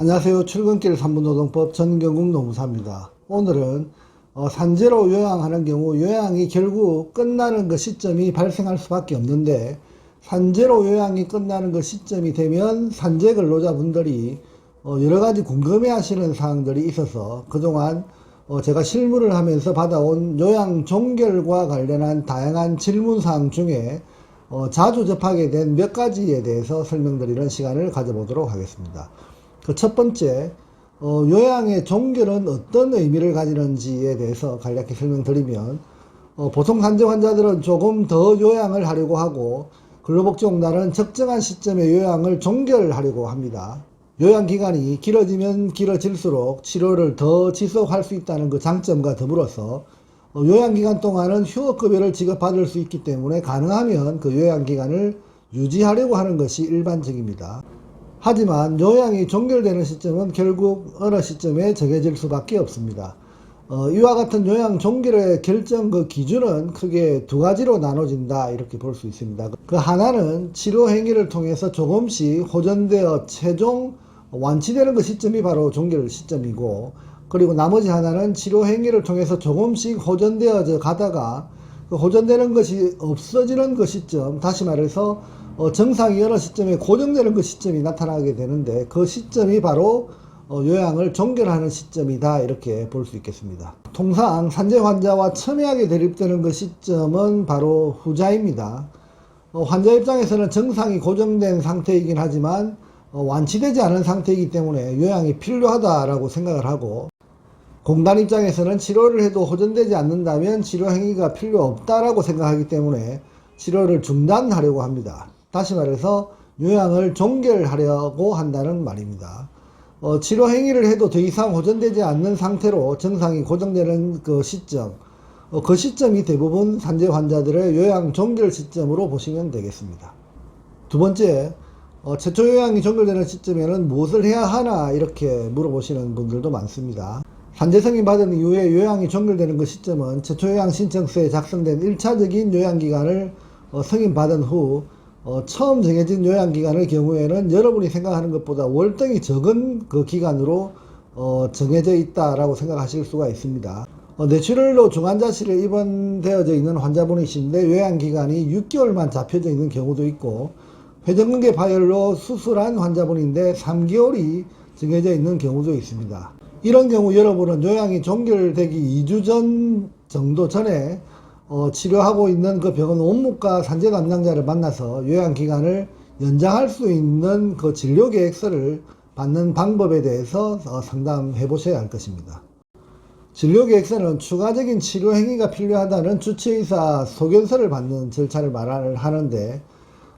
안녕하세요. 출근길 3분 노동법 전경국 노무사입니다. 오늘은 어, 산재로 요양하는 경우 요양이 결국 끝나는 그 시점이 발생할 수밖에 없는데 산재로 요양이 끝나는 그 시점이 되면 산재 근로자분들이 어, 여러 가지 궁금해 하시는 사항들이 있어서 그동안 어, 제가 실무를 하면서 받아온 요양 종결과 관련한 다양한 질문 사항 중에 어, 자주 접하게 된 몇 가지에 대해서 설명드리는 시간을 가져보도록 하겠습니다. 그 첫 번째, 어, 요양의 종결은 어떤 의미를 가지는지에 대해서 간략히 설명드리면, 어, 보통 산재 환자들은 조금 더 요양을 하려고 하고, 근로복지공단은 적정한 시점에 요양을 종결하려고 합니다. 요양 기간이 길어지면 길어질수록 치료를 더 지속할 수 있다는 그 장점과 더불어서 어, 요양 기간 동안은 휴업급여를 지급받을 수 있기 때문에 가능하면 그 요양 기간을 유지하려고 하는 것이 일반적입니다. 하지만 요양이 종결되는 시점은 결국 어느 시점에 정해질 수밖에 없습니다. 어, 이와 같은 요양 종결의 결정 그 기준은 크게 두 가지로 나눠진다 이렇게 볼 수 있습니다. 그 하나는 치료 행위를 통해서 조금씩 호전되어 최종 완치되는 그 시점이 바로 종결 시점이고 그리고 나머지 하나는 치료 행위를 통해서 조금씩 호전되어져 가다가 그 호전되는 것이 없어지는 그 시점 다시 말해서 어, 정상이 어느 시점에 고정되는 그 시점이 나타나게 되는데 그 시점이 바로 어, 요양을 종결하는 시점이다 이렇게 볼 수 있겠습니다. 통상 산재 환자와 첨예하게 대립되는 그 시점은 바로 후자입니다. 어, 환자 입장에서는 정상이 고정된 상태이긴 하지만 어, 완치되지 않은 상태이기 때문에 요양이 필요하다라고 생각을 하고 공단 입장에서는 치료를 해도 호전되지 않는다면 치료 행위가 필요 없다라고 생각하기 때문에 치료를 중단하려고 합니다. 다시 말해서 요양을 종결하려고 한다는 말입니다. 어, 치료 행위를 해도 더 이상 호전되지 않는 상태로 정상이 고정되는 그 시점, 어, 그 시점이 대부분 산재 환자들의 요양 종결 시점으로 보시면 되겠습니다. 두 번째, 어, 최초 요양이 종결되는 시점에는 무엇을 해야 하나 이렇게 물어보시는 분들도 많습니다. 산재 승인 받은 이후에 요양이 종결되는 그 시점은 최초 요양 신청서에 작성된 1차적인 요양 기간을 어, 승인 받은 후 어, 처음 정해진 요양 기간의 경우에는 여러분이 생각하는 것보다 월등히 적은 그 기간으로 어, 정해져 있다라고 생각하실 수가 있습니다. 어, 뇌출혈로 중환자실에 입원되어져 있는 환자분이신데 요양 기간이 6개월만 잡혀져 있는 경우도 있고 회전근개 파열로 수술한 환자분인데 3개월이 정해져 있는 경우도 있습니다. 이런 경우 여러분은 요양이 종결되기 2주 전 정도 전에 어, 치료하고 있는 그 병원 원무과 산재 담당자를 만나서 요양 기간을 연장할 수 있는 그 진료 계획서를 받는 방법에 대해서 어, 상담해 보셔야 할 것입니다. 진료 계획서는 추가적인 치료 행위가 필요하다는 주치의사 소견서를 받는 절차를 말을 하는데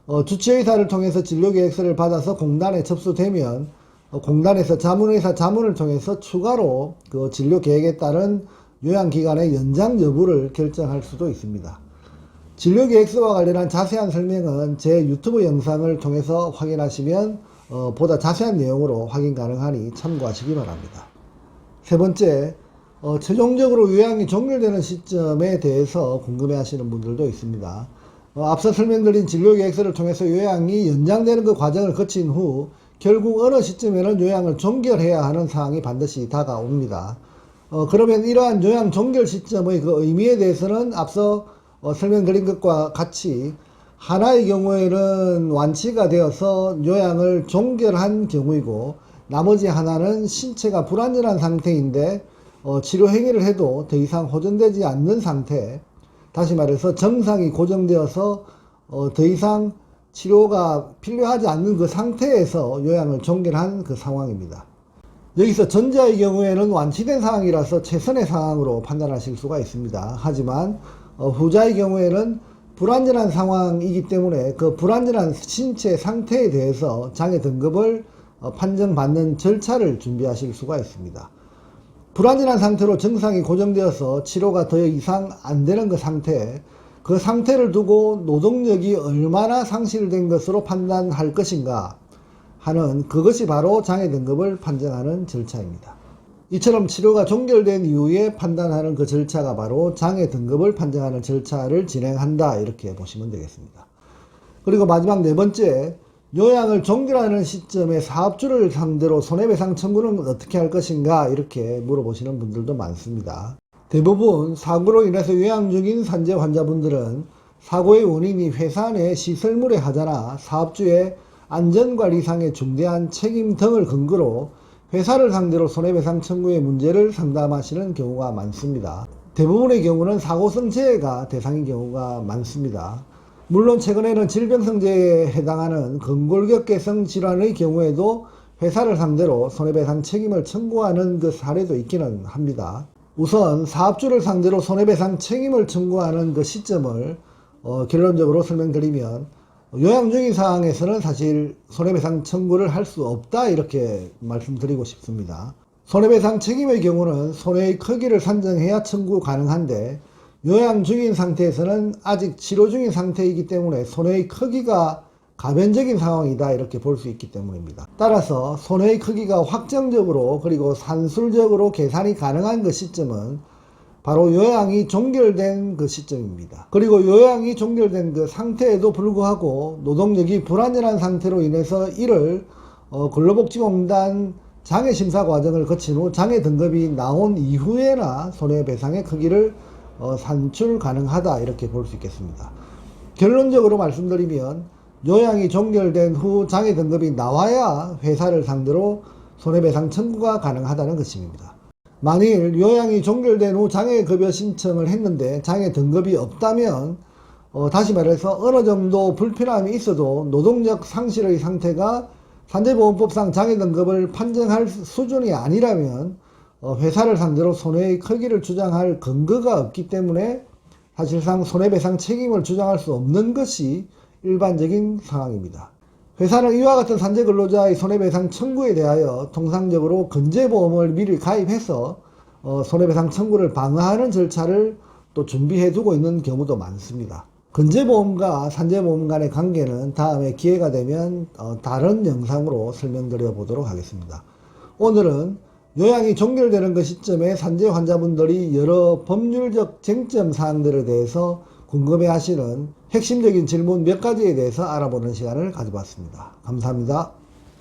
어, 주치의사를 통해서 진료 계획서를 받아서 공단에 접수되면 어, 공단에서 자문의사 자문을 통해서 추가로 그 진료 계획에 따른 요양기간의 연장 여부를 결정할 수도 있습니다. 진료계획서와 관련한 자세한 설명은 제 유튜브 영상을 통해서 확인하시면 어, 보다 자세한 내용으로 확인 가능하니 참고하시기 바랍니다. 세 번째, 어, 최종적으로 요양이 종결되는 시점에 대해서 궁금해 하시는 분들도 있습니다. 어, 앞서 설명드린 진료계획서를 통해서 요양이 연장되는 그 과정을 거친 후 결국 어느 시점에는 요양을 종결해야 하는 상황이 반드시 다가옵니다. 어, 그러면 이러한 요양 종결 시점의 그 의미에 대해서는 앞서 어, 설명드린 것과 같이 하나의 경우에는 완치가 되어서 요양을 종결한 경우이고 나머지 하나는 신체가 불안전한 상태인데 어, 치료 행위를 해도 더 이상 호전되지 않는 상태 다시 말해서 정상이 고정되어서 어, 더 이상 치료가 필요하지 않는 그 상태에서 요양을 종결한 그 상황입니다. 여기서 전자의 경우에는 완치된 상황이라서 최선의 상황으로 판단하실 수가 있습니다. 하지만 어, 후자의 경우에는 불안전한 상황이기 때문에 그 불안전한 신체 상태에 대해서 장애 등급을 어, 판정받는 절차를 준비하실 수가 있습니다. 불안전한 상태로 정상이 고정되어서 치료가 더 이상 안 되는 그 상태, 그 상태를 두고 노동력이 얼마나 상실된 것으로 판단할 것인가 하는 그것이 바로 장애 등급을 판정하는 절차입니다. 이처럼 치료가 종결된 이후에 판단하는 그 절차가 바로 장애 등급을 판정하는 절차를 진행한다 이렇게 보시면 되겠습니다. 그리고 마지막 네 번째 요양을 종결하는 시점에 사업주를 상대로 손해배상 청구는 어떻게 할 것인가 이렇게 물어보시는 분들도 많습니다. 대부분 사고로 인해서 요양 중인 산재 환자분들은 사고의 원인이 회사 내 시설물의 하자나 사업주의 안전관리상의 중대한 책임 등을 근거로 회사를 상대로 손해배상 청구의 문제를 상담하시는 경우가 많습니다. 대부분의 경우는 사고성 재해가 대상인 경우가 많습니다. 물론 최근에는 질병성재에 해당하는 근골격계성 질환의 경우에도 회사를 상대로 손해배상 책임을 청구하는 그 사례도 있기는 합니다. 우선 사업주를 상대로 손해배상 책임을 청구하는 그 시점을 어, 결론적으로 설명드리면 요양 중인 상황에서는 사실 손해배상 청구를 할 수 없다 이렇게 말씀드리고 싶습니다. 손해배상 책임의 경우는 손해의 크기를 산정해야 청구 가능한데 요양 중인 상태에서는 아직 치료 중인 상태이기 때문에 손해의 크기가 가변적인 상황이다 이렇게 볼 수 있기 때문입니다. 따라서 손해의 크기가 확정적으로 그리고 산술적으로 계산이 가능한 그 시점은 바로 요양이 종결된 그 시점입니다. 그리고 요양이 종결된 그 상태에도 불구하고 노동력이 불안전한 상태로 인해서 이를 어, 근로복지공단 장애 심사 과정을 거친 후 장애 등급이 나온 이후에나 손해배상의 크기를 어, 산출 가능하다 이렇게 볼 수 있겠습니다. 결론적으로 말씀드리면 요양이 종결된 후 장애 등급이 나와야 회사를 상대로 손해배상 청구가 가능하다는 것입니다. 만일 요양이 종결된 후 장애급여 신청을 했는데 장애 등급이 없다면 어, 다시 말해서 어느 정도 불편함이 있어도 노동력 상실의 상태가 산재보험법상 장애 등급을 판정할 수준이 아니라면 어, 회사를 상대로 손해의 크기를 주장할 근거가 없기 때문에 사실상 손해배상 책임을 주장할 수 없는 것이 일반적인 상황입니다. 회사는 이와 같은 산재 근로자의 손해배상 청구에 대하여 통상적으로 건재보험을 미리 가입해서 어, 손해배상 청구를 방어하는 절차를 또 준비해 두고 있는 경우도 많습니다. 건재보험과 산재보험 간의 관계는 다음에 기회가 되면 어, 다른 영상으로 설명드려 보도록 하겠습니다. 오늘은 요양이 종결되는 그 시점에 산재 환자분들이 여러 법률적 쟁점 사항들에 대해서 궁금해 하시는 핵심적인 질문 몇 가지에 대해서 알아보는 시간을 가져봤습니다. 감사합니다.